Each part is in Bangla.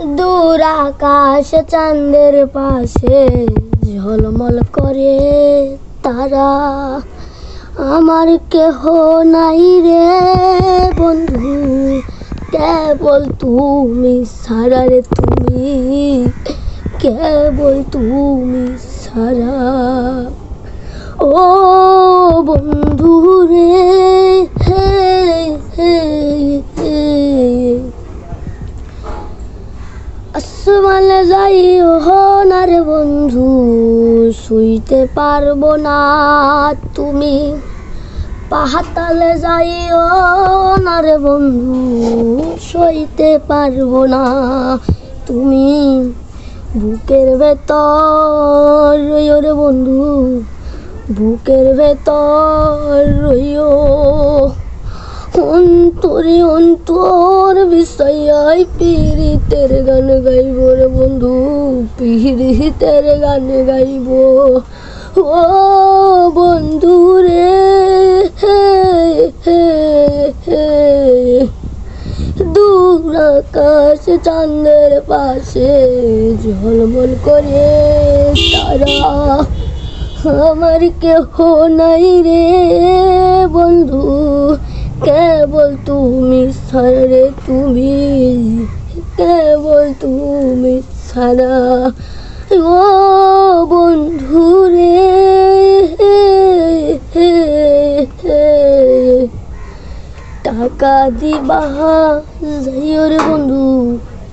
দূর আকাশ চাঁদের পাশে ঝলমল করে তারা। আমার কেহ নাই রে বন্ধু, কেবল তুমি সারা রে তুমি, কেবল তুমি সারা ও বন্ধু আসমানে যাইও না রে বন্ধু, শুইতে পারব না তুমি। পাহাতালে যাইও না রে বন্ধু সইতে পারব না তুমি। বুকের ভেতর রে বন্ধু, বুকের ভেতর অন্তরে অন্তর বিষয় পীড়িতের গান গাইব রে বন্ধু, পীড়িতের গান গাইব। ও বন্ধু রে দূর আকাশ চাঁদের পাশে ঝলমল করে তারা, আমার কেহ নাই রে তুমি সারে তুমি, কেবল তুমি সারা ও বন্ধু রে, টাকা দিবা যাইও রে বন্ধু,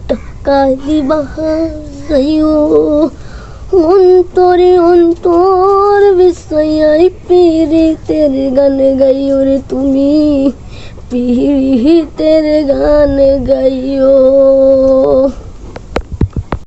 টাকা দিবা যাইও অন্তরে অন্তর বিষয় পীড়িতের গান গাইও রে তুমি। পীড়িতের গান গাইও